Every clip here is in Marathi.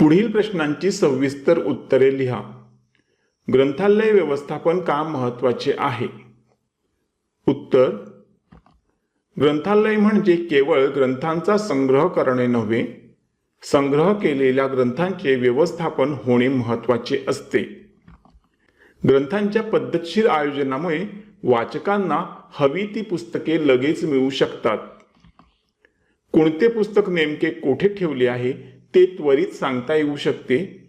पुढील प्रश्नांची सविस्तर उत्तरे लिहा. ग्रंथालय व्यवस्थापन का महत्त्वाचे आहे? उत्तर ग्रंथालय म्हणजे केवळ ग्रंथांचा संग्रह करणे नव्हे संग्रह केलेल्या ग्रंथांचे व्यवस्थापन होणे महत्त्वाचे असते. ग्रंथांच्या पद्धतशीर आयोजनामुळे वाचकांना हवी ती पुस्तके लगेच मिळू शकतात. कोणते पुस्तक नेमके कोठे ठेवले आहे? ते त्वरित सांगता येऊ शकते.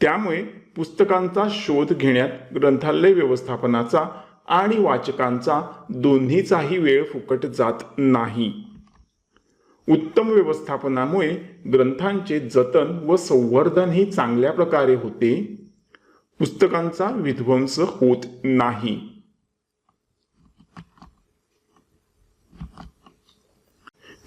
त्यामुळे पुस्तकांचा शोध घेण्यात ग्रंथालय व्यवस्थापनाचा आणि वाचकांचा दोन्हीचाही वेळ फुकट जात नाही. उत्तम व्यवस्थापनामुळे ग्रंथांचे जतन व संवर्धनही चांगल्या प्रकारे होते. पुस्तकांचा विध्वंस होत नाही.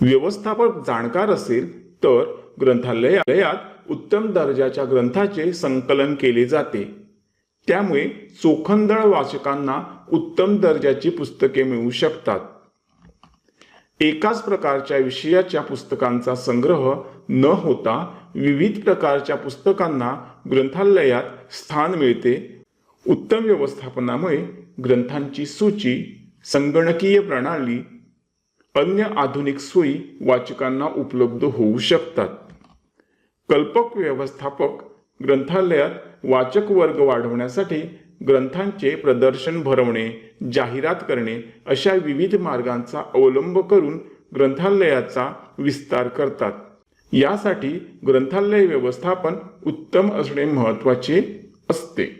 व्यवस्थापक जाणकार असेल तर ग्रंथालयात उत्तम दर्जाच्या ग्रंथाचे संकलन केले जाते. त्यामुळे चोखंदळ वाचकांना उत्तम दर्जाची पुस्तके मिळू शकतात. एकाच प्रकारच्या विषयाच्या पुस्तकांचा संग्रह न होता विविध प्रकारच्या पुस्तकांना ग्रंथालयात स्थान मिळते. उत्तम व्यवस्थापनामुळे ग्रंथांची सूची संगणकीय प्रणाली अन्य आधुनिक सोयी वाचकांना उपलब्ध होऊ शकतात. कल्पक व्यवस्थापक ग्रंथालयात वाचक वर्ग वाढवण्यासाठी ग्रंथांचे प्रदर्शन भरवणे जाहिरात करणे अशा विविध मार्गांचा अवलंब करून ग्रंथालयाचा विस्तार करतात. यासाठी ग्रंथालय व्यवस्थापन उत्तम असणे महत्त्वाचे असते.